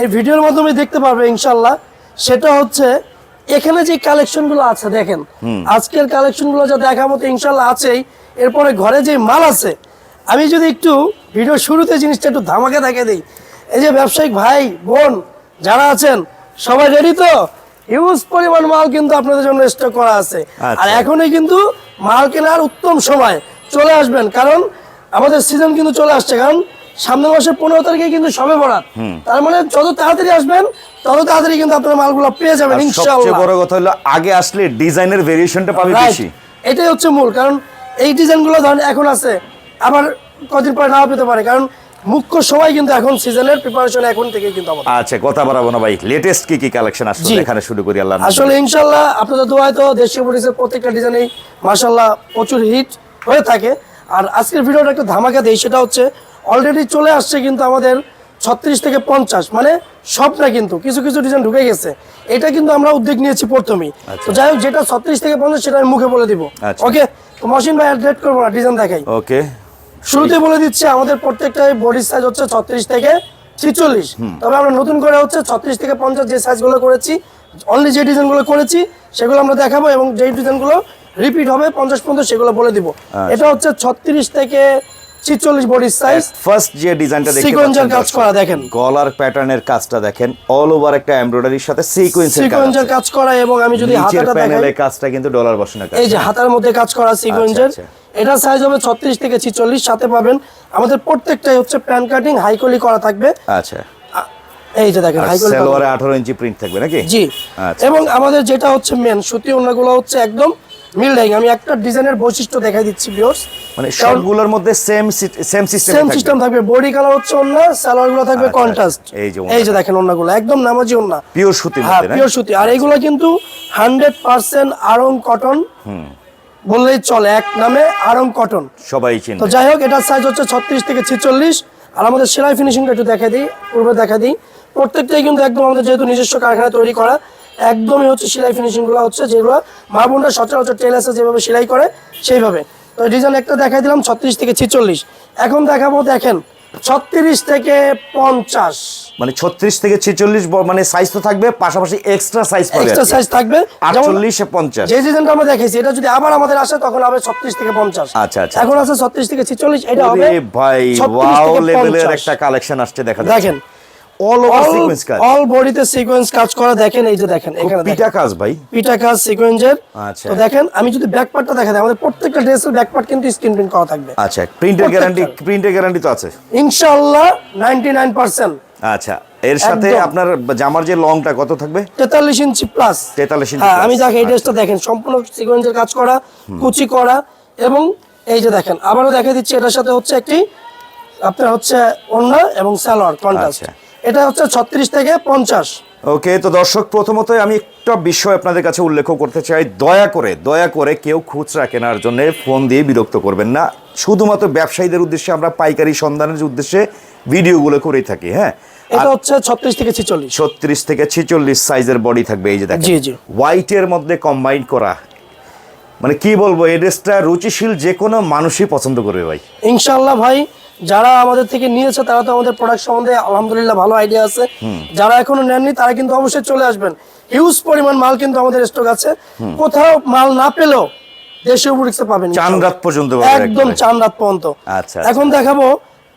এই ভিডিওর মাধ্যমে দেখতে পারবে ইনশাল্লাহ সেটা হচ্ছে এখানে যে কালেকশনগুলো আছে দেখেন আজকের কালেকশনগুলো যা দেখার মতো ইনশাল্লাহ আছেই। এরপরে ঘরে যে মাল আছে আমি যদি একটু ভিডিও শুরুতে জিনিসটা একটু ধামাকে দেখে দিই। এই যে ব্যবসায়িক ভাই বোন যারা আছেন সবাই রেডি তো? হিউজ পরিমাণ মাল কিন্তু আপনাদের জন্য স্টক করা আছে। আর আচ্ছা। এখনই কিন্তু মাল কেনার উত্তম সময়। চলে আসবেন কারণ আমাদের সিজন কিন্তু চলে আসছে কারণ সামনের মাসের পনেরো তারিখে কিন্তু সবে বরাত। তার মানে যত তাড়াতাড়ি আসবেন তত তাড়াতাড়ি কিন্তু আপনার মালগুলো পেয়ে যাবেন ইনশাআল্লাহ। বড় কথা হলো আগে আসলে ডিজাইনের ভেরিয়েশনটা পাবে বেশি। এটাই হচ্ছে মূল কারণ এই ডিজাইনগুলো ধরেন এখন আছে আবার কদিন পরে নাও পেতে পারে কারণ মুখ্য সময় কিন্তু এখন সিজনের প্রিপারেশন এখন থেকে কিন্তু আমাদের। আচ্ছা কথা বাড়াবো না ভাই। লেটেস্ট কি কি কালেকশন আসছে এখানে শুরু করি আল্লাহ আসলে ইনশাল্লাহ আপনাদের দোয়ায় তো দেশীয় প্রত্যেকটা ডিজাইনেই মাসাল্লাহ প্রচুর হিট হয়ে থাকে। আর আজকের ভিডিওটা একটু ধামাকা দেই সেটা হচ্ছে অলরেডি চলে আসছে কিন্তু আমাদের ছত্রিশ থেকে পঞ্চাশ মানে সব না কিন্তু কিছু কিছু ডিজাইন ঢুকে গেছে। এটা কিন্তু আমরা উদ্যোগ নিয়েছি প্রথমেই। তো যাই হোক যেটা ছত্রিশ থেকে পঞ্চাশ সেটা আমি মুখে বলে দিব। আচ্ছা। ওকে তো মশিন ভাই আর ডেট করব না ডিজাইন দেখাই। ওকে শুরুতে বলে দিচ্ছি আমাদের প্রত্যেকটাই বডি সাইজ হচ্ছে ছত্রিশ থেকে ছিচল্লিশ। তবে আমরা নতুন করে হচ্ছে ছত্রিশ থেকে পঞ্চাশ যে সাইজগুলো করেছি অনলি যে ডিজাইনগুলো করেছি সেগুলো আমরা দেখাবো এবং যেই ডিজাইনগুলো রিপিট হবে পঞ্চাশ পর্যন্ত সেগুলো বলে দিব। এটা হচ্ছে ছত্রিশ থেকে ছিচল্লিশ বডি সাইজ ফার্স্ট যে ডিজাইনটা দেখতে কাজ করা দেখেন। গলার প্যাটার্নের কাজটা দেখেন অল ওভার একটা এমব্রয়ডারির সাথে সিকোয়েন্সের কাজ সিকোয়েন্সের কাজ করা এবং আমি যদি হাতাটা দেখাই কাজটা কিন্তু ডলার বসানো কাজ এই যে হাতার মধ্যে কাজ করা সিকোয়েন্সের আচ্ছা। এটা সাইজ হবে ছত্রিশ থেকে ছিচল্লিশ সাথে পাবেন আমাদের প্রত্যেকটাই হচ্ছে প্যান কাটিং হাইকলি করা থাকবে। আচ্ছা। এই যে দেখেন হাইকলি সালোয়ারে 18 ইঞ্চি প্রিন্ট থাকবে নাকি? জি। আচ্ছা। এবং আমাদের যেটা হচ্ছে মেন সুতি ওড়নাগুলো হচ্ছে একদম মিল ডাইং আমি একটা ডিজাইনের বৈশিষ্ট্য দেখাই দিচ্ছি ভিউয়ার্স মানে সবগুলোর মধ্যে same same system same system থাকবে। বডি কালার হচ্ছে ওড়না সালোয়ারগুলো থাকবে আচ্ছা, কন্ট্রাস্ট এই যে এই যে দেখেন একদম নামাজি পিওর সুতির হ্যাঁ পিওর সুতি। আর এগুলো কিন্তু হান্ড্রেড পার্সেন্ট আরং কটন বললেই চলে এক নামে আরং কটন সবাই তো যাই হোক এটার সাইজ হচ্ছে ছত্রিশ থেকে ছিচল্লিশ। আর আমাদের সেলাই ফিনিশিংটা একটু দেখা দিই পূর্বে দেখা দিই। প্রত্যেকটাই কিন্তু একদম আমাদের যেহেতু নিজস্ব কারখানায় তৈরি করা একদমই হচ্ছে সেলাই ফিনিশিংগুলো হচ্ছে যেগুলো মা বোনরা সচরাচর টেলার্সে যেভাবে সেলাই করে সেইভাবে। তো ডিজাইন একটা দেখাই দিলাম ছত্রিশ থেকে ছিচল্লিশ। এখন দেখাবো দেখেন ছত্রিশ থেকে পঞ্চাশ। মানে 36 থেকে 46 মানে সাইজ তো থাকবে পাশাপাশি এক্সট্রা সাইজ এক্সট্রা সাইজ থাকবে। যেমন 48 এ 50 যে ডিজাইনটা আমরা দেখেছি এটা যদি আবার আমাদের আসে তখন হবে ছত্রিশ থেকে পঞ্চাশ। আচ্ছা, আচ্ছা, এখন আছে ছত্রিশ থেকে ছিচল্লিশ এটা হবে ভাই ওয়াও লেভেলের একটা কালেকশন আসছে দেখা দেখেন অল ওভার সিকোয়েন্স কাজ। অল বডিতে সিকোয়েন্স কাজ করা দেখেন এই যে দেখেন এখানে পিটা কাজ ভাই। পিটা কাজ সিকোয়েন্সের আচ্ছা। তো দেখেন আমি যদি ব্যাক পার্টটা দেখা যায় আমাদের প্রত্যেকটা ড্রেসের ব্যাক পার্ট কিন্তু স্ক্রিন প্রিন্ট করা থাকবে। আচ্ছা প্রিন্টের গ্যারান্টি প্রিন্টের গ্যারান্টি তো আছে। ইনশাআল্লাহ 99% আচ্ছা এর সাথে আপনার জামার যে লংটা কত থাকবে? 43 ইঞ্চি প্লাস 43 ইঞ্চি আমি দেখেন এই ড্রেসটা দেখেন সম্পূর্ণ সিকোয়েন্সের কাজ করা কুচি করা এবং এই যে দেখেন আবারও দেখা দিচ্ছি এটার সাথে হচ্ছে একটি আপনার হচ্ছে ওড়না এবং সালোয়ার কন্ট্রাস্ট আচ্ছা। এটা হচ্ছে 36 থেকে 50 ওকে তো দর্শক প্রথমত আমি একটা বিষয় আপনাদের কাছে উল্লেখ করতে চাই। দয়া করে দয়া করে কেউ খুচরা কেনার জন্য ফোন দিয়ে বিরক্ত করবেন না। শুধুমাত্র ব্যবসায়ীদের উদ্দেশ্যে আমরা পাইকারি সন্ধানের উদ্দেশ্যে ভিডিওগুলো করেই থাকি হ্যাঁ? এটা হচ্ছে 36 থেকে 46 ছত্রিশ থেকে ছেচল্লিশ সাইজের বডি থাকবে এই যে দেখেন। জি, জি। হোয়াইটের মধ্যে কম্বাইন করা। মানে কি বলব এই ড্রেসটা রুচিশীল যে কোনো মানুষই পছন্দ করবে ভাই। ইনশাল্লাহ ভাই যারা আমাদের থেকে নিয়েছে তারা তো আমাদের প্রোডাক্ট সম্বন্ধে আলহামদুলিল্লাহ ভালো আইডিয়া আছে। যারা এখনও নেননি তারা কিন্তু অবশ্যই চলে আসবেন। হিউজ পরিমাণ মাল কিন্তু আমাদের স্টক আছে। কোথাও মাল না পেলেও দেশীয় বুটিক্সে পাবেন চান রাত পর্যন্ত একদম। চান রাত পর্যন্ত। আচ্ছা, এখন দেখাবো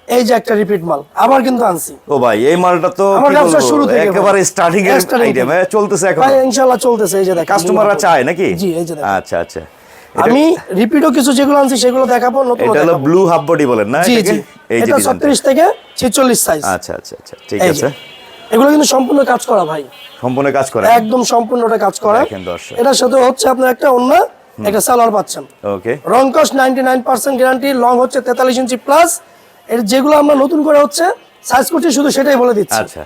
এই যে একটা রিপিট মাল। আবার কিন্তু আনছি। ও ভাই এই মালটা তো শুরু থেকে একেবারে স্টার্টিং এর আইটেম চলতেছে এখন। ভাই ইনশাল্লাহ চলতেছে এই যে দেখেন। কাস্টমাররা চায় নাকি? জি এই যে আচ্ছা আচ্ছা। আমি রিপিটও কিছু যেগুলো আনছি সেগুলো দেখাবো নতুন এটা হলো ব্লু হাফ বডি বলেন না? জি? জি। এই যে এটা ডিজাইনটা। ছত্রিশ থেকে ছেচল্লিশ সাইজ আচ্ছা আচ্ছা আচ্ছা ঠিক আছে। এগুলো কিন্তু সম্পূর্ণ কাজ করা ভাই। সম্পূর্ণ কাজ করে? একদম সম্পূর্ণটা কাজ করা। দেখেন দর্শক। এটার সাথে হচ্ছে আপনার একটা অন্য একটা সালোয়ার পাচ্ছেন। ওকে রং cost ninety nine percent guarantee long হচ্ছে তেতাল্লিশ ইঞ্চি প্লাস এর যেগুলো আমরা নতুন করে হচ্ছে সাইজ করছি শুধু সেটাই বলে দিচ্ছি। আচ্ছা।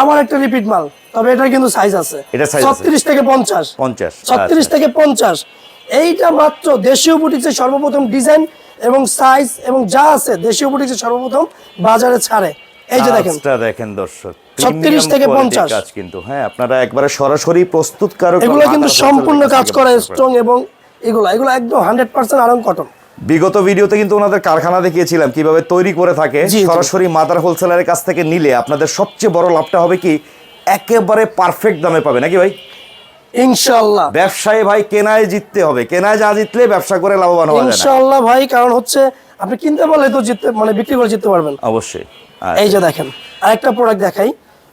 আমার একটা রিপিট মাল তবে এটা কিন্তু সাইজ আছে। এটার size আছে? ছত্রিশ থেকে পঞ্চাশ। পঞ্চাশ ছত্রিশ আচ্ছা। থেকে পঞ্চাশ। এইটা মাত্র দেশীয় বুটিক্সের সর্বপ্রথম ডিজাইন এবং সাইজ এবং যা আছে দেশীয় বুটিক্সের সর্বপ্রথম বাজারে ছাড়ে। এই যে দেখেন। কাজটা দেখেন দর্শক 36 থেকে 50 কাজ কিন্তু হ্যাঁ আপনারা একবারে সরাসরি প্রস্তুতকারক এগুলো কিন্তু সম্পূর্ণ কাজ করা স্ট্রং এবং এগুলো এগুলো একদম হান্ড্রেড পার্সেন্ট আরং কটন বিগত ভিডিওতে কিন্তু ওনাদের কারখানা দেখিয়েছিলাম কীভাবে তৈরি করে থাকে। সরাসরি মাদার হোলসেলারের কাছ থেকে নিলে আপনাদের সবচেয়ে বড় লাভটা হবে কি? একেবারে পারফেক্ট দামে পাবে। নাকি ভাই? ইনশাল্লাহ ব্যবসায়ী ভাই কেনায় জিততে হবে। কেনায় যা জিতলে ব্যবসা করে লাভবান না। ইনশাল্লাহ ভাই কারণ হচ্ছে আপনি কিনতে পারলে তো জিততে মানে বিক্রি করে জিততে পারবেন। অবশ্যই। এই যে দেখেন আরেকটা প্রোডাক্ট দেখাই।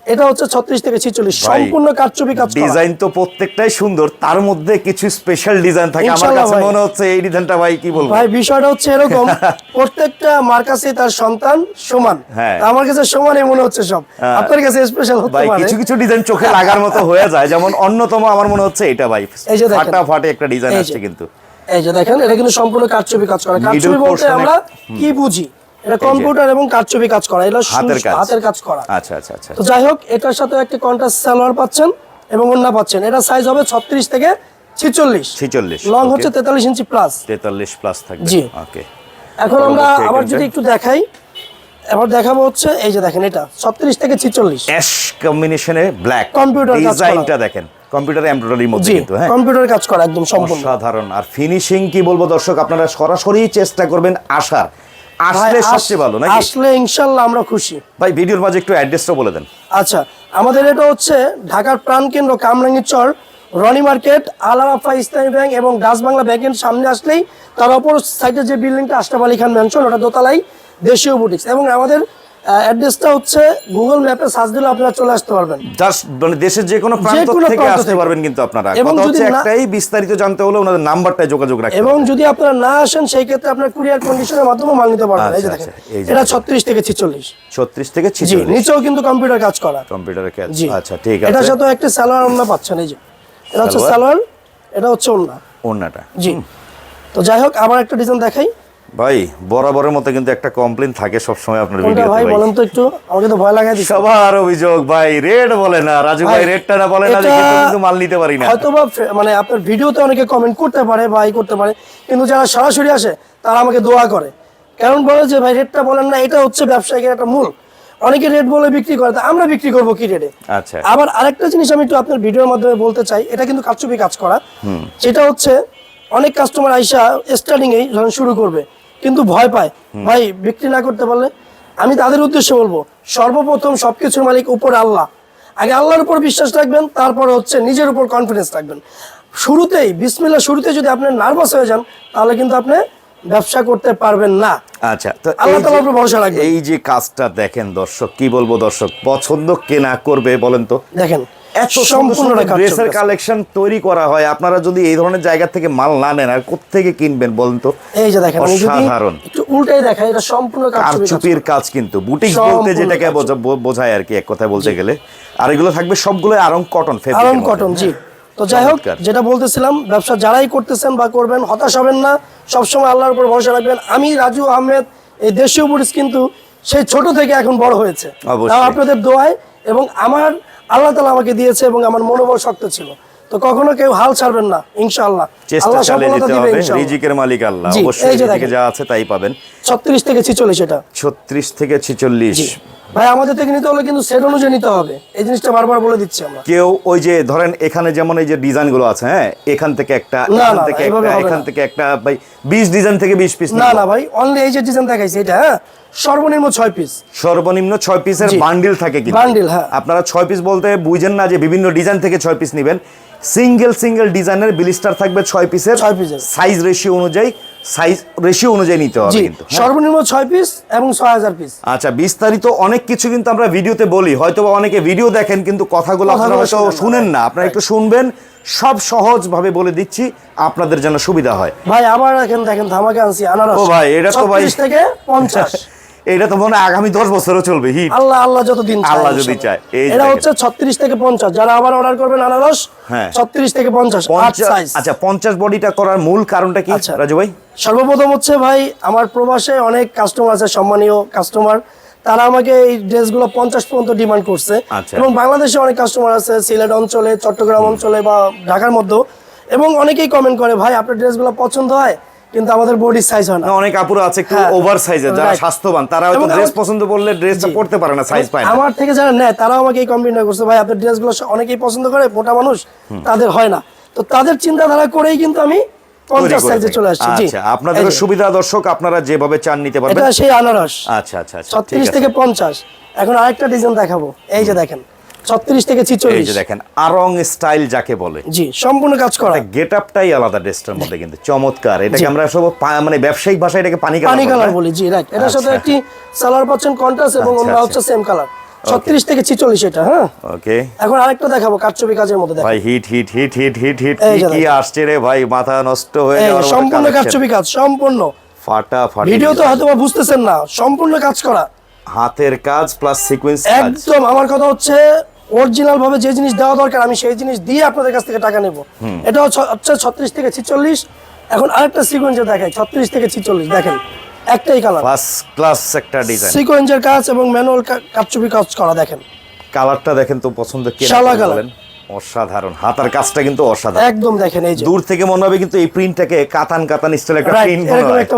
এটা হচ্ছে ছত্রিশ থেকে ছিচল্লিশ ভাই, সম্পূর্ণ কারচুপি কাজ করা। ডিজাইন তো প্রত্যেকটাই সুন্দর তার মধ্যে কিছু স্পেশাল ডিজাইন থাকে আমার কাছে মনে হচ্ছে এই ডিজাইনটা ভাই কি বলব ভাই বিষয়টা হচ্ছে এরকম প্রত্যেকটা মার কাছে তার সন্তান সমান হ্যাঁ। আমার কাছে সমানই মনে হচ্ছে সব হ্যাঁ। আপনার কাছে স্পেশাল হতে ভাই পারে কিছু কিছু ডিজাইন চোখে লাগার মতো হয়ে যায় যেমন অন্যতম আমার মনে হচ্ছে এটা ভাই এই যে দেখেন। ফাটাফাটি একটা ডিজাইন। আসছে কিন্তু এই যে দেখেন এটা কিন্তু সম্পূর্ণ কারচুপি কাজ করা কারচুপি বলতে আমরা কি বুঝি এটা কম্পিউটার এবং কারচুপি কাজ করা এটা হাতের কাজ। হাতের কাজ করা। আচ্ছা আচ্ছা আচ্ছা। তো যাই হোক এটার সাথে একটা কন্ট্রাস্ট সালোয়ার পাচ্ছেন এবং ওন্না পাচ্ছেন। এটা সাইজ হবে ছত্রিশ থেকে ছিচল্লিশ। 46, লং হচ্ছে তেতাল্লিশ ইঞ্চি প্লাস তেতাল্লিশ প্লাস থাকবে জি। ওকে এখন আমরা আবার যদি একটু দেখাই এবার দেখাবো হচ্ছে এই যে দেখেন এটা ছত্রিশ থেকে ছিচল্লিশ। অ্যাশ কম্বিনেশনে ব্ল্যাক করা। ডিজাইনটা দেখেন কম্পিউটার এমব্রয়ডারির মধ্যে কিন্তু হ্যাঁ। কম্পিউটার কাজ করা একদম সম্পূর্ণ। অসাধারণ। আর ফিনিশিং কি বলব দর্শক আপনারা সরাসরি চেষ্টা করবেন আসার ভাই, আসলে সবচেয়ে ভালো নাকি? আসলে ইনশাল্লাহ আমরা খুশি। ভাই ভিডিওর মাঝে একটু অ্যাড্রেসটা বলে দেন। আচ্ছা আমাদের এটা হচ্ছে ঢাকার প্রাণকেন্দ্র কামরাঙ্গীর চর রনি মার্কেট আলাফা ইসলামী ব্যাংক এবং ডাচ বাংলা ব্যাংকের সামনে আসলেই তার অপর সাইডে যে বিল্ডিংটা আশরাফ আলী খান ম্যানশন ওটা দোতলাই দেশীয় বুটিক্স এবং আমাদের অ্যাড্রেসটা হচ্ছে গুগল ম্যাপে সার্চ দিলে আপনারা চলে আসতে পারবেন। জাস্ট মানে দেশের যে কোনো প্রান্ত থেকে আসতে পারবেন কিন্তু আপনারা। এবং যদি একটাই বিস্তারিত জানতে হলে ওনাদের নাম্বারটায় যোগাযোগ রাখতে এবং যদি আপনারা না আসেন সেই ক্ষেত্রে আপনার কুরিয়ার কন্ডিশনের মাধ্যমে মাল নিতে পারবেন। এই যে আচ্ছা, দেখেন আচ্ছা, এটা দেখেন। ছত্রিশ থেকে ছিচল্লিশ। 36 থেকে জি 46 নিচেও কিন্তু কম্পিউটার কাজ করা। কম্পিউটারের কাজ। আচ্ছা ঠিক এটার আছে সাথে একটা স্যালোয়ার ওন্না পাচ্ছেন এই যে। এটা হচ্ছে সালোয়ার? এটা হচ্ছে ওন্না ওন্নাটা জি। তো যাই হোক আবার একটা ডিজাইন দেখাই। ভাই বরাবরের মতো কিন্তু একটা কমপ্লেন থাকে সব সময় আপনার ভিডিওতে ভাই ভাই। বলেন তো একটু? আমাকে তো ভয় লাগাই দিচ্ছে। সবার অভিযোগ ভাই রেড বলে না। রাজু ভাই ভাই, রেডটা না বলে না দেখে কিন্তু মাল নিতে পারি না। হয়তো বা মানে আপনার ভিডিওতে অনেকে কমেন্ট করতে পারে বা ই করতে পারে কিন্তু যারা সরাসরি আসে তারা আমাকে দোয়া করে। কারণ বলে যে ভাই রেটটা বলেন না এটা হচ্ছে ব্যবসায়িকের একটা মূল। অনেকে রেট বলে বিক্রি করে তা আমরা বিক্রি করব কি রেটে? আচ্ছা। আবার আরেকটা জিনিস আমি একটু আপনার ভিডিওর মাধ্যমে বলতে চাই এটা কিন্তু কারচুপি কাজ করা। সেটা হচ্ছে অনেক কাস্টমার আইসা স্টার্টিং এই যখন শুরু করবে। কিন্তু ভয় পায়। ভাই বিক্রি না করতে পারলে আমি তাদের উদ্দেশ্যে বলব সর্বপ্রথম সবকিছুর মালিক উপর আল্লাহ। আগে আল্লাহর উপর বিশ্বাস রাখবেন তারপরে হচ্ছে নিজের উপর কনফিডেন্স রাখবেন। শুরুতেই বিসমিল্লা শুরুতে যদি আপনি নার্ভাস হয়ে যান তাহলে কিন্তু আপনি ব্যবসা করতে পারবেন না। আচ্ছা তো আল্লাহ তাআলার উপর ভরসা রাখবেন। এই যে কাজটা দেখেন দর্শক কি বলব দর্শক পছন্দ কেনা করবে বলেন তো? দেখেন এত সম্পূর্ণ ড্রেসের কালেকশন তৈরি করা হয়। আপনারা যদি এই ধরনের জায়গা থেকে মাল না নেন আর কিনবেন বলেন তো? এই যে দেখেন একটু উল্টাই দেখাই এটা সম্পূর্ণ কারচুপির কাজ। কিন্তু। বুটিক বলতে যেটাকে বোঝায় আর কি এক কথায় বলতে গেলে। আর এগুলো থাকবে সবগুলো আরং কটন আরন কটন জি। তো যাই হোক যেটা বলতেছিলাম ব্যবসা যারাই করতেছেন বা করবেন হতাশ হবেন না। সবসময় আল্লাহর উপর ভরসা রাখবেন। আমি রাজু আহমেদ এই দেশীয় পুলিশ কিন্তু সেই ছোট থেকে এখন বড় হয়েছে। আপনাদের দোয়ায় এবং আমার আল্লাহ তালা আমাকে দিয়েছে এবং আমার মনোবল শক্ত ছিল। তো কখনো কেউ হাল ছাড়বেন না ইনশাআল্লাহ। চেষ্টা আল্লাহ চালিয়ে যেতে হবে রিজিকের মালিক আল্লাহ। অবশ্যই রিজিকে যা আছে তাই পাবেন। ছত্রিশ থেকে ছিচল্লিশ। এটা ছত্রিশ থেকে ছিচল্লিশ। ভাই আমাদের থেকে নিতে হলে কিন্তু সেট অনুযায়ী নিতে হবে। এই জিনিসটা বারবার বলে দিচ্ছি আমরা। কেউ ওই যে ধরেন এখানে যেমন এই যে ডিজাইনগুলো আছে হ্যাঁ এখান থেকে একটা এখান থেকে একটা এখান থেকে একটা ভাই বিশ ডিজাইন থেকে বিশ পিস না না ভাই অনলি এই যে ডিজাইন দেখাইছে এটা হ্যাঁ সর্বনিম্ন ছয় পিস সর্বনিম্ন ছয় পিসের বান্ডিল থাকে কিন্তু। Bundle, হ্যাঁ। আপনারা ছয় পিস বলতে বুঝেন না যে বিভিন্ন ডিজাইন থেকে ছয় পিস নেবেন। সিঙ্গেল সিঙ্গেল ডিজাইনের বিলিস্টার থাকবে ছয় পিসের। ছয় পিসের। সাইজ রেশিও অনুযায়ী সাইজ রেশিও অনুযায়ী নিতে হবে কিন্তু হ্যাঁ। সর্বনিম্ন ছয় পিস এবং ছয় হাজার পিস। আচ্ছা বিস্তারিত অনেক কিছু কিন্তু আমরা ভিডিওতে বলি। হয়তো অনেকে ভিডিও দেখেন কিন্তু কথাগুলো আপনারা হয়তো শুনেন না। আপনারা একটু শুনবেন সব সহজভাবে বলে দিচ্ছি আপনাদের যেন সুবিধা হয়। ভাই আবার এখন দেখেন ধামাকে আনছি আনারস। ও ভাই, এটা তো ভাই- থেকে পঞ্চাশ। এটা তো মনে হয় আগামী দশ বছরও চলবে হিট। আল্লাহ আল্লাহ যতদিন আল্লাহ যদি চায়, এটা হচ্ছে ছত্রিশ থেকে পঞ্চাশ যারা আবার অর্ডার করবেন আনারস হ্যাঁ। ছত্রিশ থেকে পঞ্চাশ আচ্ছা পঞ্চাশ বডিটা করার মূল কারণটা কি আচ্ছা। রাজু ভাই? সর্বপ্রথম হচ্ছে ভাই আমার প্রবাসে অনেক কাস্টমার আছে সম্মানীয় কাস্টমার তারা আমাকে এই ড্রেসগুলো পঞ্চাশ পর্যন্ত ডিমান্ড করছে। আচ্ছা। এবং বাংলাদেশে অনেক কাস্টমার আছে সিলেট অঞ্চলে চট্টগ্রাম অঞ্চলে বা ঢাকার মধ্যেও। এবং অনেকেই কমেন্ট করে ভাই আপনার ড্রেসগুলো পছন্দ হয়? কিন্তু আমাদের বডি সাইজ হয় না। অনেক আপুরা আছে একটু হ্যাঁ। ওভার সাইজের যারা স্বাস্থ্যবান তারা হয়তো ড্রেস পছন্দ করলে ড্রেসটা। পড়তে পারে না সাইজ পায় না। আমার থেকে যারা নেয় তারাও আমাকে এই কমপ্লেন করছে। ভাই আপনার ড্রেসগুলো অনেকেই পছন্দ করে মোটা মানুষ তাদের হয় না। তো তাদের চিন্তাধারা করেই কিন্তু আমি চলে আসছে জি। আচ্ছা আপনাদের সুবিধা দর্শক আপনারা যেভাবে চান নিতে পারবেন। এটা সেই আনারস। আচ্ছা আচ্ছা আচ্ছা থেকে পঞ্চাশ। এখন আরেকটা ডিজাইন দেখাবো। এই যে দেখেন ছত্রিশ থেকে এই ছিচল্লিশ যে দেখেন আরং স্টাইল যাকে বলে। জি সম্পূর্ণ কাজ করা। গেট আপটাই আলাদা ড্রেসটার মধ্যে কিন্তু চমৎকার। এটাকে আমরা সব মানে ব্যবসায়িক ভাষায় এটাকে পানি পানি কালার কালার বলি জি রাইট এটার সাথে আচ্ছা। একটি পাচ্ছেন কন্ট্রাস্ট এবং আচ্ছা, অন্য আচ্ছা। হচ্ছে সেম কালার ছত্রিশ থেকে ছিচল্লিশ এটা হ্যাঁ? ওকে এখন আরেকটা দেখাবো কাজের মধ্যে ভাই hit hit hit hit hit hit কি। আসছে রে ভাই মাথা নষ্ট হয়ে যাওয়ার সম্পূর্ণ collection। কাজ সম্পূর্ণ। ফাটা ফাটি ভিডিও তো হয়তো বুঝতেছেন না সম্পূর্ণ কাজ করা। হাতের কাজ প্লাস সিকোয়েন্স একদম আমার কথা হচ্ছে অরিজিনাল ভাবে যে জিনিস দেওয়া দরকার আমি সেই জিনিস দিয়ে আপনাদের কাছ থেকে টাকা নেব। এটা হচ্ছে- ছত্রিশ থেকে ছিচল্লিশ। এখন আরেকটা সিকোয়েন্সে দেখাই ছত্রিশ থেকে ছিচল্লিশ দেখেন একটাই কালার ফার্স্ট ক্লাস একটা ডিজাইন সিকোয়েন্সের কাজ এবং ম্যানুয়াল কাজ করা দেখেন। কালারটা দেখেন তো পছন্দ কি শালা কালার। অসাধারণ। হাতার কাজটা কিন্তু অসাধারণ। একদম দেখেন এই দূর থেকে মনে হবে কিন্তু এই প্রিন্টটাকে কাতান কাতান স্টাইল একটা প্রিন্ট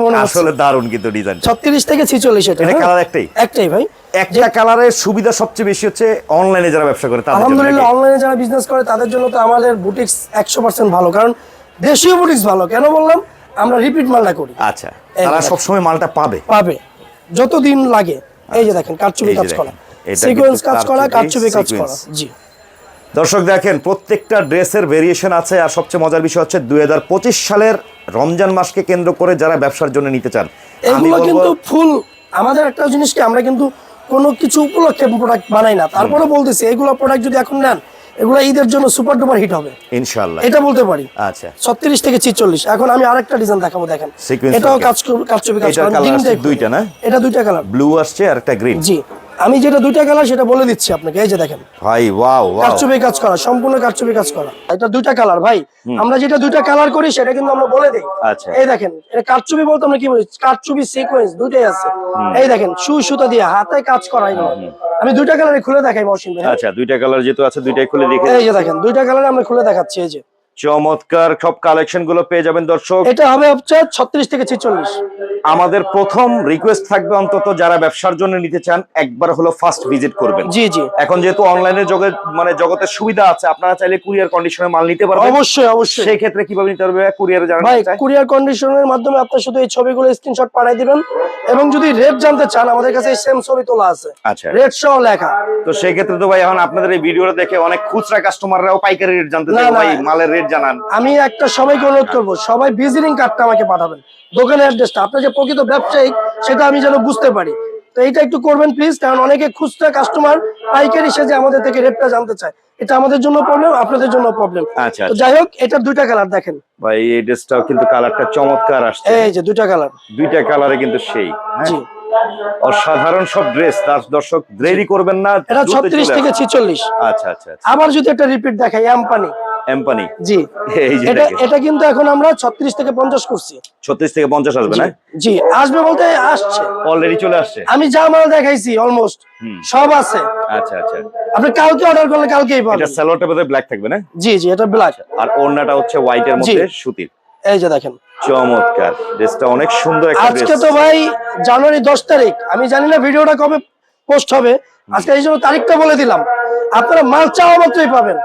মনে হচ্ছে। আসলে দারুণ কিন্তু ডিজাইনটা ছত্রিশ থেকে ছিচল্লিশ এটা এটা হ্যাঁ? কালার একটাই। একটাই ভাই। একটা কালারের সুবিধা সবচেয়ে বেশি হচ্ছে অনলাইনে যারা ব্যবসা করে তাদের আলহামদুলিল্লাহ অনলাইনে যারা বিজনেস করে তাদের জন্য তো আমাদের বুটিক্স একশো পার্সেন্ট ভালো। কারণ দেশীয় বুটিক্স ভালো। কেন বললাম? আমরা রিপিট মালটা করি। আচ্ছা তারা দেখেন। সবসময় মালটা পাবে। পাবে। যতদিন লাগে। এই যে দেখেন কারচুপি এই যে কাজ করা। দেখেন, সিকোয়েন্স কাজ করা কারচুপি কাজ করা। জি। দর্শক দেখেন প্রত্যেকটা ড্রেসের ভেরিয়েশন আছে আর সবচেয়ে মজার বিষয় হচ্ছে দুই সালের রমজান মাসকে কেন্দ্র করে যারা ব্যবসার জন্য নিতে চান। এগুলো কিন্তু ফুল। আমাদের একটা জিনিস কি আমরা কিন্তু কোনো কিছু উপলক্ষে প্রোডাক্ট বানাই না। তারপরে বলতেছি এগুলো প্রোডাক্ট যদি এখন নেন এগুলো ঈদের জন্য সুপার ডুপার হিট হবে। ইনশাল্লাহ এটা বলতে পারি। আচ্ছা। ছত্রিশ থেকে ছিচল্লিশ। এখন আমি আরেকটা ডিজাইন দেখাবো দেখেন। এটাও। কাজ কাজ আছে type দুইটা না? এটা দুইটা কালার ব্লু আসছে আর একটা গ্রিন জি। আমি যেটা দুইটা কালার সেটা বলে দিচ্ছি আপনাকে এই যে দেখেন। ভাই ওয়াও কারচুপি কাজ করা সম্পূর্ণ কারচুপি কাজ করা। এটা দুইটা কালার ভাই। আমরা যেটা দুইটা কালার করি সেটা কিন্তু আমরা বলে দিই। আচ্ছা। এই দেখেন এটা কারচুপি বলতে আমরা কি বলি কারচুপি সিকোয়েন্স দুইটাই আছে। এই দেখেন সু সুতা দিয়ে হাতে কাজ করা এগুলো। আমি দুইটা কালারে খুলে দেখাই মহসিন ভাই। আচ্ছা দুইটা কালার যেহেতু আছে দুইটাই খুলে দেখে এই যে দেখেন দুইটা কালারে আমরা খুলে দেখাচ্ছি এই যে। চমৎকার সব কালেকশনগুলো পেয়ে যাবেন দর্শক। এটা হবে ছত্রিশ থেকে ছিচল্লিশ। আমাদের প্রথম রিকোয়েস্ট থাকবে অন্তত যারা ব্যবসার জন্য নিতে চান একবার হলো ফার্স্ট ভিজিট করবেন। জি জি। এখন যেহেতু অনলাইনে জগৎ মানে জগতের সুবিধা আছে আপনারা চাইলে কুরিয়ার কন্ডিশনে মাল নিতে পারবেন। অবশ্যই অবশ্যই। সেই ক্ষেত্রে কীভাবে নিতে পারবে কুরিয়ারে ভাই কুরিয়ার কন্ডিশনের মাধ্যমে আপনি শুধু এই ছবিগুলো স্ক্রিনশট পাঠিয়ে দিবেন এবং যদি রেট জানতে চান আমাদের কাছে সেম ছবি তোলা আছে। আচ্ছা। রেট সহ লেখা। তো সেই ক্ষেত্রে তো ভাই এখন আপনাদের এই ভিডিওটা দেখে অনেক খুচরা কাস্টমাররাও পাইকারি রেট জানতে না। ভাই মালের রেট জানান। আমি একটা সবাইকে অনুরোধ করব সবাই ভিজিটিং কার্ডটা আমাকে পাঠাবেন দোকানের অ্যাড্রেসটা আপনার যে প্রকৃত ব্যবসায়িক সেটা আমি যেন বুঝতে পারি। তো এইটা একটু করবেন প্লিজ কারণ অনেকে খুচরা কাস্টমার পাইকারি সে যে আমাদের থেকে রেটটা জানতে চায়। এটা আমাদের জন্য প্রবলেম আপনাদের জন্য প্রবলেম আচ্ছা, যাই হোক এটা দুইটা কালার দেখেন। ভাই এই ড্রেসটাও কিন্তু কালারটা চমৎকার আসছে। এই যে দুইটা কালার দুইটা কালারে কিন্তু সেই হ্যাঁ? জি। অসাধারণ সব ড্রেস তার দর্শক দেরি করবেন না এটা দ্রুত ছত্রিশ চলে থেকে আসুন। ছিচল্লিশ। আচ্ছা আচ্ছা আচ্ছা। আবার যদি একটা রিপিট দেখাই এমপানি এম্পানি জি। এটা এটা কিন্তু এখন আমরা ছত্রিশ থেকে পঞ্চাশ করছি। ছত্রিশ থেকে পঞ্চাশ আসবে না? জি। আসবে বলতে আসছে। অলরেডি চলে আসছে? আমি যা মাল দেখাইছি অলমোস্ট সব আছে। আচ্ছা আচ্ছা। আপনি কালকে অর্ডার করলে কালকেই এটা পাবেন বোধহয় ব্ল্যাক থাকবে না? জি জি এটা ব্ল্যাক আর ওড়নাটা হচ্ছে হোয়াইটের মধ্যে সুতির। এই যে দেখেন। চমৎকার। ড্রেসটা অনেক সুন্দর একটা আজকে তো ভাই জানুয়ারি দশ তারিখ। আমি জানি না ভিডিওটা কবে পোস্ট হবে। আজকে এই জন্য তারিখটা বলে দিলাম। আপনারা মাল চাওয়া মাত্রই পাবেন।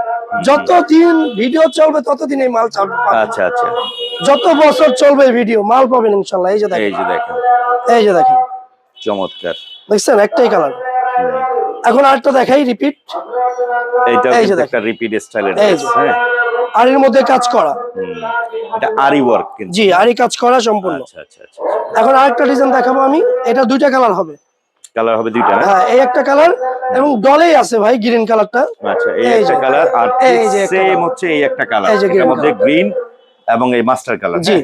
যতদিন ভিডিও চলবে ততদিন এই মাল পাবেন। আচ্ছা আচ্ছা। যত বছর চলবে ভিডিও মাল পাবেন ইনশাল্লাহ। এই যে দেখেন। এই যে দেখেন। এই যে দেখেন। চমৎকার। দেখছেন? একটাই কালার। এখন আরেকটা দেখাই রিপিট এইটা এই যে কিন্তু একটা রিপিট স্টাইলের। হ্যাঁ। আর এর মধ্যে কাজ করা। এটা আরি ওয়ার্ক জি আরই কাজ করা সম্পূর্ণ। আচ্ছা আচ্ছা আচ্ছা এখন আরেকটা ডিজাইন দেখাবো আমি। এটা দুইটা কালার হবে। কালার হবে দুইটা না? হ্যাঁ এই একটা কালার এবং দলেই আছে ভাই গ্রিন কালারটা আচ্ছা এই একটা। কালার আর সেম হচ্ছে এই একটা কালারের মধ্যে গ্রিন এবং এই মাস্টার কালার জি।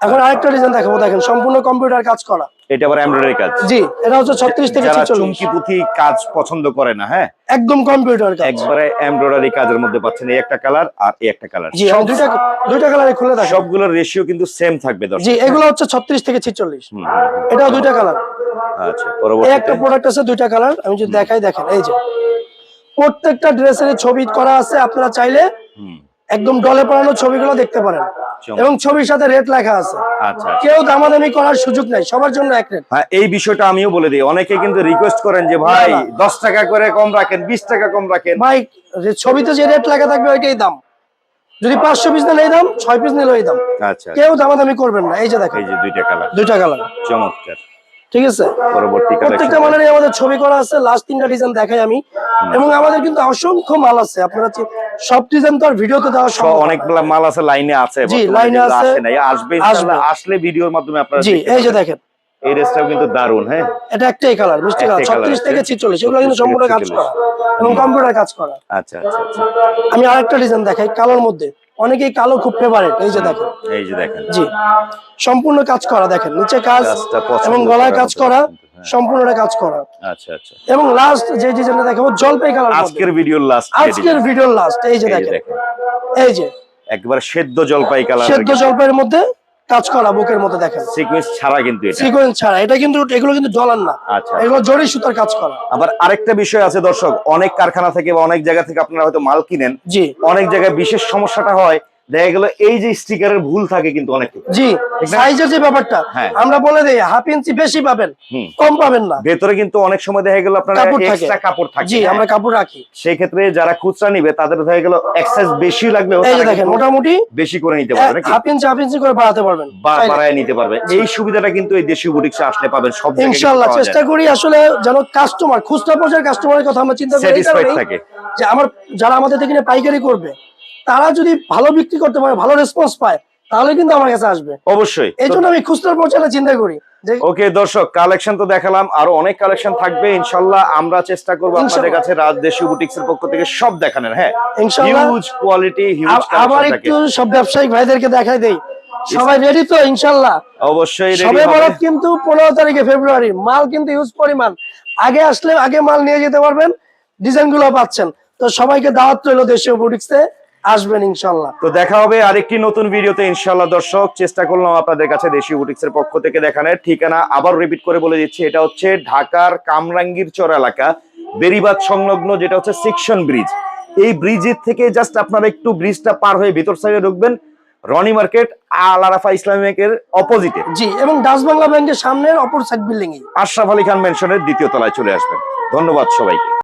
এখন আরেকটা ডিজাইন দেখাবো দেখেন সম্পূর্ণ কম্পিউটার কাজ করা। এটা আবার এমব্রয়ডারি কাজ? জি এটা হচ্ছে ছত্রিশ থেকে যারা ছেচল্লিশ। চুমকি পুঁথি কাজ পছন্দ করে না হ্যাঁ? একদম কম্পিউটার কাজ। একবারে এমব্রয়ডারি কাজের মধ্যে পাচ্ছেন এই একটা কালার আর এই একটা কালার জি দুইটা দুইটা কালারে খুলে সবগুলোর রেশিও কিন্তু সেম থাকবে দর্শক। জি এগুলো হচ্ছে ছত্রিশ থেকে ছেচল্লিশ। হুম, হুম, হুম। এটাও দুইটা কালার আচ্ছা পরবর্তীতে? একটা প্রোডাক্ট আছে দুইটা কালার আমি যদি দেখাই দেখেন এই যে। প্রত্যেকটা ড্রেসের ছবি করা আছে আপনারা চাইলে একদম ডলে পড়ানো ছবিগুলো দেখতে পারেন। এবং ছবির সাথে রেট লেখা আছে। আচ্ছা আচ্ছা। কেউ দামাদামি করার সুযোগ নাই সবার জন্য এক রেট হ্যাঁ এই বিষয়টা আমিও বলে দিই। অনেকে কিন্তু রিকোয়েস্ট করেন যে ভাই। দশ টাকা করে কম রাখেন বিশ টাকা কম রাখেন। ভাই ছবিতে যে রেট লেখা থাকবে ওইটাই দাম। যদি পাঁচশো পিস নিলে দাম ছয় পিস নিলে দাম। আচ্ছা কেউ দামাদামি করবেন না। এই যে দেখেন। এই যে দুইটা কালার দুইটা কালার চমৎকার। ঠিক আছে? প্রত্যেকটা মালেরই আমাদের ছবি করা আছে লাস্ট তিনটা ডিজাইন দেখাই আমি। এবং আমাদের কিন্তু অসংখ্য মাল আছে। আপনারা সব ডিজাইন তো আর ভিডিওতে দেওয়া সম্ভব। অনেকগুলা মাল আছে লাইনে আছে জি, লাইনে আছে। আসে আসবে ইনশাআল্লাহ, আসলে ভিডিওর মাধ্যমে আপনারা জি এই যে দেখেন। এই ড্রেসটাও কিন্তু দারুণ হ্যাঁ? এটা একটাই কালার মিষ্টি কালার একটাই colour ছত্রিশ আছে। থেকে ছিচল্লিশ এগুলো কিন্তু সম্পূর্ণ কাজ করা। এবং কম্পিউটার কাজ করা। আচ্ছা আচ্ছা আচ্ছা। আমি আরেকটা ডিজাইন দেখাই কালোর মধ্যে। অনেকেই কালো খুব ফেভারেট এই যে দেখেন। এই যে দেখেন। জি। সম্পূর্ণ কাজ করা দেখেন নিচে কাজ এবং গলায় কাজ করা হ্যাঁ। সম্পূর্ণটা কাজ করা। আচ্ছা আচ্ছা। এবং লাস্ট যে ডিজাইনটা দেখাবো জলপাই কালার আজকের ভিডিওর লাস্ট আজকের ভিডিওর লাস্ট এই যে দেখেন। দেখেন। এই যে। একবার সেদ্ধ জলপাই কালার সেদ্ধ জলপাইয়ের মধ্যে কাজ করা বুকের মতো দেখেন। সিকোয়েন্স ছাড়া কিন্তু এটা। সিকোয়েন্স ছাড়া। এটা কিন্তু এগুলো কিন্তু ডলার না। আচ্ছা। এগুলো জরি সুতার কাজ করা। আবার আরেকটা বিষয় আছে দর্শক অনেক কারখানা থেকে বা অনেক জায়গা থেকে আপনারা হয়তো মাল কিনেন। জি। অনেক জায়গায় বিশেষ সমস্যাটা হয় দেখা গেল এই যে স্টিকারের ভুল থাকে কিন্তু অনেক জি সাইজের যে ব্যাপারটা হ্যাঁ। আমরা বলে দেই হাফ ইঞ্চি বেশি পাবেন কম পাবেন না। ভেতরে কিন্তু অনেক সময় দেখা গেল আপনার কাপড় থাকে। এক্সট্রা কাপড় থাকে জি হ্যাঁ। আমরা কাপড় রাখি। সেই ক্ষেত্রে যারা খুচরা নিবে তাদের দেখা গেল বেশি লাগলেও এই যে দেখেন মোটামুটি বেশি করে নিতে পারবে নাকি? হাফ ইঞ্চি হাফ ইঞ্চি করে বাড়াতে পারবেন। বাড়ায় নিতে পারবে। এই সুবিধাটা কিন্তু এই দেশীয় বুটিক্সে আসলে পাবেন সব ইনশাল্লাহ চেষ্টা করি আসলে যেন কাস্টমার খুচরা পর্যায়ের কাস্টমারের কথা আমরা চিন্তা করি। যে আমার যারা আমাদের থেকে পাইকারি করবে তারা যদি ভালো বিক্রি করতে পারে ভালো রেসপন্স পায় তাহলে কিন্তু আমার কাছে আসবে। অবশ্যই। এই জন্য আমি খুচরা পর্যায়ে চিন্তা করি ওকে দর্শক কালেকশন তো দেখালাম আরও অনেক কালেকশন থাকবে ইনশাল্লাহ আমরা চেষ্টা করব আপনাদের কাছে রাজ দেশীয় বুটিক্স এর পক্ষ থেকে সব দেখানোর হ্যাঁ? হিউজ কোয়ালিটি হিউজ আবার একটু সব ব্যবসায়িক ভাইদেরকে দেখাই দেই। সবাই রেডি তো ইনশাল্লাহ? অবশ্যই সবে। বরাত কিন্তু পনেরো তারিখে ফেব্রুয়ারি মাল কিন্তু হিউজ পরিমাণ। আগে আসলে আগে মাল নিয়ে যেতে পারবেন ডিজাইনগুলো পাচ্ছেন। তো সবাইকে দাওয়াত রইল দেশীয় বুটিক্সে আসবেন ইনশাল্লাহ। তো দেখা হবে আরেকটি নতুন ভিডিওতে ইনশাল্লাহ দর্শক। চেষ্টা করলাম আপনাদের কাছে দেশি বুটিক্স এর পক্ষ থেকে দেখানোর। ঠিকানা আবার রিপিট করে বলে দিচ্ছি এটা হচ্ছে ঢাকার কামরাঙ্গীর চর এলাকা বেরিবাদ সংলগ্ন যেটা হচ্ছে সেকশন ব্রিজ। এই ব্রিজের থেকে জাস্ট আপনারা একটু ব্রিজটা পার হয়ে ভিতর সাইডে ঢুকবেন রনি মার্কেট আল আরাফা ইসলামিকের অপোজিটে জি এবং ডাচ বাংলা ব্যাংকের সামনের অপর সাইড বিল্ডিং আশরাফ আলী খান মেনশনের দ্বিতীয় তলায় চলে আসবেন। ধন্যবাদ সবাইকে।